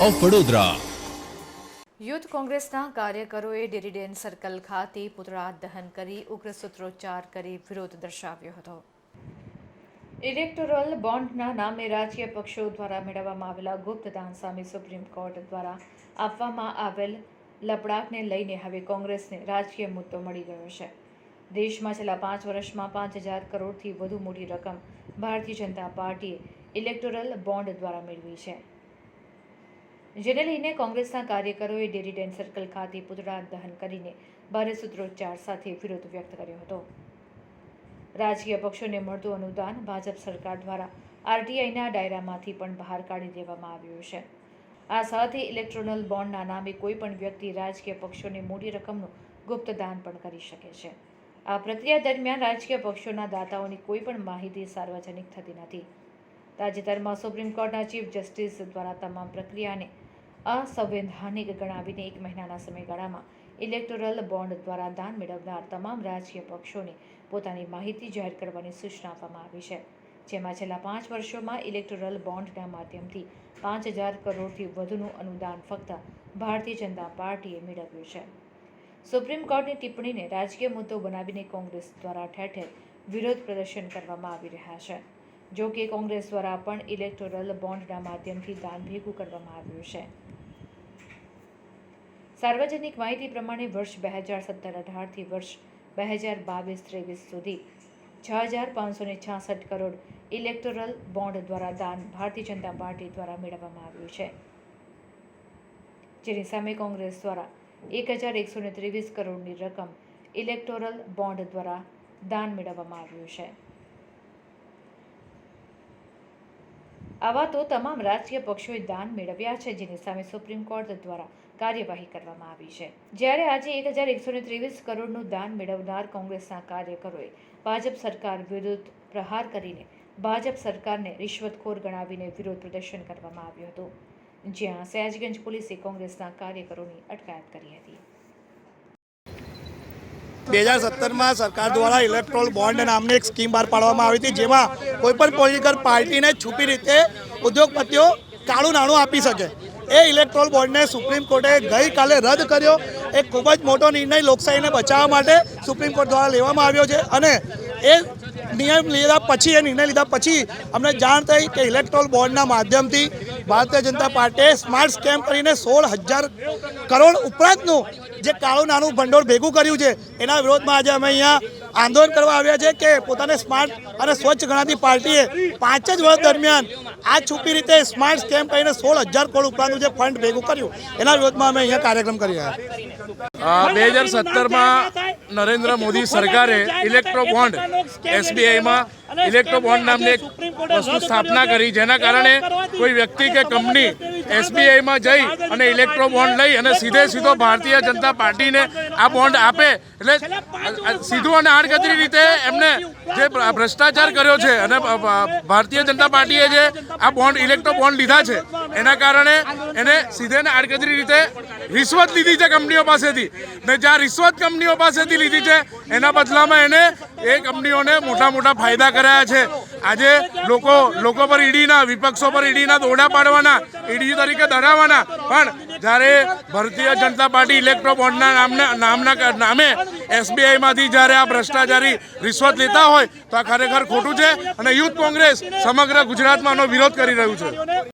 Of Vadodara youth કોંગ્રેસના કાર્યકરોએ Dairy Den circle ખાતે પુતળા દહન કરી ઉગ્ર સૂત્રોચ્ચાર કરી વિરોધ દર્શાવ્યો હતો. ઇલેક્ટોરલ બોન્ડના નામે રાજકીય પક્ષો દ્વારા મેળવવામાં આવેલા ગુપ્ત દાન સામે સુપ્રીમ કોર્ટ દ્વારા આપવામાં આવેલ લપડાકને લઈને હવે કોંગ્રેસને રાજકીય મુદ્દો મળી ગયો છે. દેશમાં છેલ્લા પાંચ વર્ષમાં પાંચ હજાર કરોડથી વધુ મોટી રકમ ભારતીય જનતા પાર્ટીએ ઇલેક્ટોરલ બોન્ડ દ્વારા મેળવી છે. જેને લઈને કોંગ્રેસના કાર્યકરોએ ડેરી ડેન સર્કલ ખાતે પુતળા દહન કરીને ભારે સૂત્રોચ્ચાર સાથે વિરોધ વ્યક્ત કર્યો હતો. રાજકીય પક્ષોને મળતું અનુદાન ભાજપ સરકાર દ્વારા આરટીઆઈના ડાયરામાંથી પણ બહાર કાઢી દેવામાં આવ્યું છે. આ સાથે ઇલેક્ટ્રોનલ બોન્ડના નામે કોઈ પણ વ્યક્તિ રાજકીય પક્ષોને મોટી રકમનું ગુપ્ત દાન પણ કરી શકે છે. આ પ્રક્રિયા દરમિયાન રાજકીય પક્ષોના દાતાઓની કોઈ પણ માહિતી સાર્વજનિક થતી નથી. તાજેતરમાં સુપ્રીમ કોર્ટના ચીફ જસ્ટિસ દ્વારા તમામ પ્રક્રિયાને અસંવૈધાનિક ગણાવીને એક મહિનાના સમયગાળામાં ઇલેક્ટોરલ બોન્ડ દ્વારા દાન મેળવનાર તમામ રાજકીય પક્ષોને પોતાની માહિતી જાહેર કરવાની સૂચના આપવામાં આવી છે. જેમાં છેલ્લા પાંચ વર્ષોમાં ઇલેક્ટોરલ બોન્ડના માધ્યમથી પાંચ હજાર કરોડથી વધુનું અનુદાન ફક્ત ભારતીય જનતા પાર્ટીએ મેળવ્યું છે. સુપ્રીમ કોર્ટની ટિપ્પણીને રાજકીય મુદ્દો બનાવીને કોંગ્રેસ દ્વારા ઠેર ઠેર વિરોધ પ્રદર્શન કરવામાં આવી રહ્યા છે. જો કે કોંગ્રેસ દ્વારા પણ ઇલેક્ટોરલ બોન્ડના માધ્યમથી દાન ભેગું કરવામાં આવ્યું છે. સાર્વજનિક માહિતી પ્રમાણે વર્ષ બે હજાર સત્તર અઢારથી વર્ષ બે હજાર બાવીસ ત્રેવીસ સુધી છ હજાર પાંચસો ને છાસઠ કરોડ ઇલેક્ટોરલ બોન્ડ દ્વારા દાન ભારતીય જનતા પાર્ટી દ્વારા મેળવવામાં આવ્યું છે. જેની સામે કોંગ્રેસ દ્વારા એક હજાર એકસો ને ત્રેવીસ કરોડની રકમ ઇલેક્ટોરલ બોન્ડ દ્વારા દાન મેળવવામાં આવ્યું છે. આવા તો તમામ રાજકીય પક્ષોએ દાન મેળવ્યા છે, જેની સામે સુપ્રીમ કોર્ટ દ્વારા કાર્યવાહી કરવામાં આવી છે. જ્યારે આજે એક હજાર એકસો ત્રેવીસ કરોડનું દાન મેળવનાર કોંગ્રેસના કાર્યકરોએ ભાજપ સરકાર વિરુદ્ધ પ્રહાર કરીને ભાજપ સરકારને રિશ્વતખોર ગણાવીને વિરોધ પ્રદર્શન કરવામાં આવ્યું હતું. જ્યાં સયાજગંજ પોલીસે કોંગ્રેસના કાર્યકરોની અટકાયત કરી હતી. બે હજાર સત્તરમાં સરકાર દ્વારા ઇલેક્ટ્રોલ બોન્ડ નામની એક સ્કીમ બહાર પાડવામાં આવી હતી, જેમાં કોઈપણ પોલિટિકલ પાર્ટીને છુપી રીતે ઉદ્યોગપતિઓ કાળું નાણું આપી શકે. એ ઇલેક્ટ્રોલ બોન્ડને સુપ્રીમ કોર્ટે ગઈકાલે રદ કર્યો. એક ખૂબ જ મોટો નિર્ણય લોકશાહીને બચાવવા માટે સુપ્રીમ કોર્ટ દ્વારા લેવામાં આવ્યો છે. અને એ નિયમ લીધા પછી, એ નિર્ણય લીધા પછી અમને જાણ થઈ કે ઇલેક્ટ્રોલ બોર્ડના માધ્યમથી ભારતીય જનતા પાર્ટીએ સ્માર્ટ સ્કેમ કરીને સોળ હજાર કરોડ ઉપરાંતનું જે કાળું નાનું ભંડોળ ભેગું કર્યું છે, એના વિરોધમાં આજે અમે અહીંયા આંદોલન કરવા આવ્યા છે કે પોતાને સ્માર્ટ અને સ્વચ્છ ગણાતી પાર્ટીએ પાંચ જ વર્ષ દરમિયાન આ છુપી રીતે સ્માર્ટ સ્કેમ કરીને સોળ હજાર કરોડ ઉપરાંતનું જે ફંડ ભેગું કર્યું, એના વિરોધમાં અમે અહીંયા કાર્યક્રમ કરી રહ્યા બે હજાર સત્તરમાં નરેન્દ્ર મોદી સરકારે ઇલેક્ટ્રો બોન્ડ એસબીઆઈમાં ઇલેક્ટ્રો બોન્ડ નામની એક વસ્તુ સ્થાપના કરી જેના કારણે કોઈ વ્યક્તિ કે કંપની એસબીઆઈમાં જઈ અને ઇલેક્ટ્રો બોન્ડ લઈ અને સીધે સીધો ભારતીય જનતા પાર્ટીને આ બોન્ડ આપે. એટલે સીધું અને આડકતરી રીતે એમને જે ભ્રષ્ટાચાર કર્યો છે અને ભારતીય જનતા પાર્ટીએ જે આ બોન્ડ ઇલેક્ટ્રો બોન્ડ લીધા છે, એના કારણે એને સીધે ને આડકતરી રીતે રિશ્વત લીધી છે કંપનીઓ પાસેથી. ને જ્યાં રિશ્વત કંપનીઓ પાસેથી લીધી છે, એના બદલામાં એને એ કંપનીઓને મોટા મોટા ફાયદા કરાયા છે. આજે લોકો લોકો પર ઈડીના, વિપક્ષો પર ઈડીના દોડા પાડવાના, ઈડી તરીકે ધરાવવાના પણ જ્યારે ભારતીય જનતા પાર્ટી ઇલેક્ટ્રો બોન્ડના નામના નામના નામે એસબીઆઈમાંથી જ્યારે આ ભ્રષ્ટાચારી રિશ્વત લેતા હોય, તો આ ખરેખર ખોટું છે અને યુથ કોંગ્રેસ સમગ્ર ગુજરાતમાં આનો વિરોધ કરી રહ્યું છે.